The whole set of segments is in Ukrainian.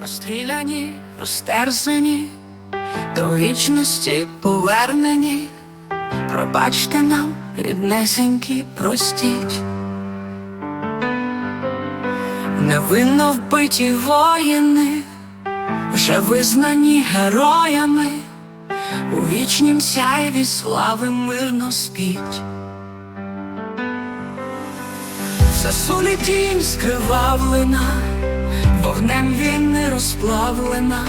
розстріляні, розтерзані, до вічності повернені. Пробачте нам, ріднесенькі, простіть. Невинно вбиті воїни, вже визнані героями, у вічнім сяйві слави мирно спіть. Засулі тінь скривавлена, вогнем війни розплавлена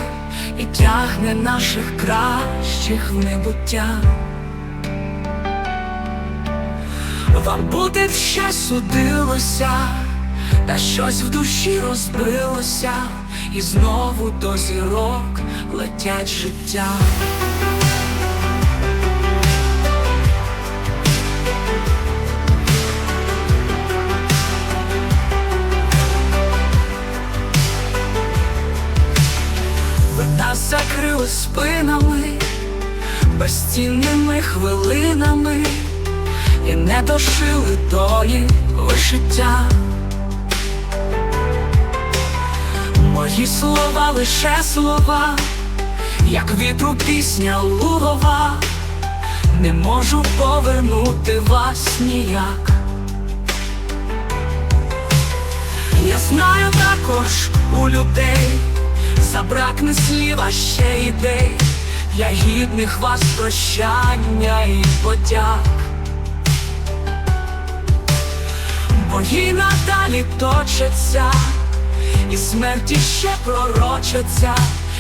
і тягне наших кращих в небуття. Вам буде ще судилося, та щось в душі розбилося, і знову до зірок летять життя. Нас закрили спинами, безцінними хвилинами, і не дошили долі вишиття. Мої слова лише слова, як вітру пісня лугова, не можу повернути вас ніяк. Я знаю також у людей забракне слів, а ще ідей, я гідних вас прощання і подяк. Бої надалі точаться, і смерті ще пророчаться,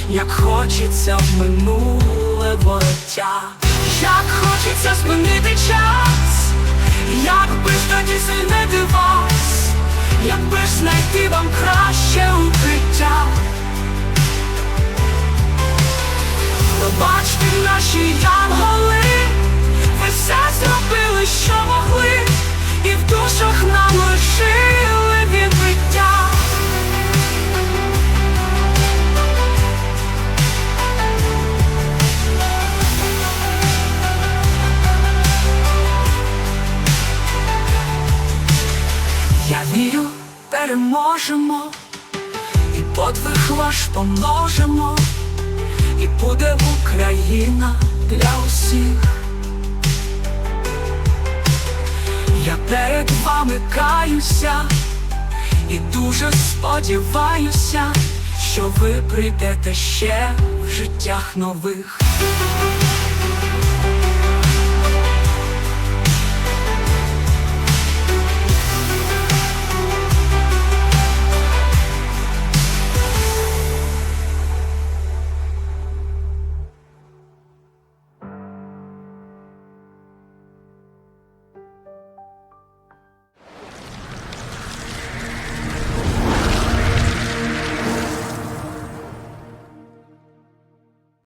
як хочеться в минуле вороття. Як хочеться змінити час, як би ж тоді звільнити вас, якби ж знайти вам краще укриття. Пробачте наші янголи, ви все зробили, що могли, і в душах нам лишили відбиття. Я вірю, переможемо, і подвиг ваш помножимо і буде Україна для усіх. Я перед вами каюся і дуже сподіваюся, що ви прийдете ще в життях нових.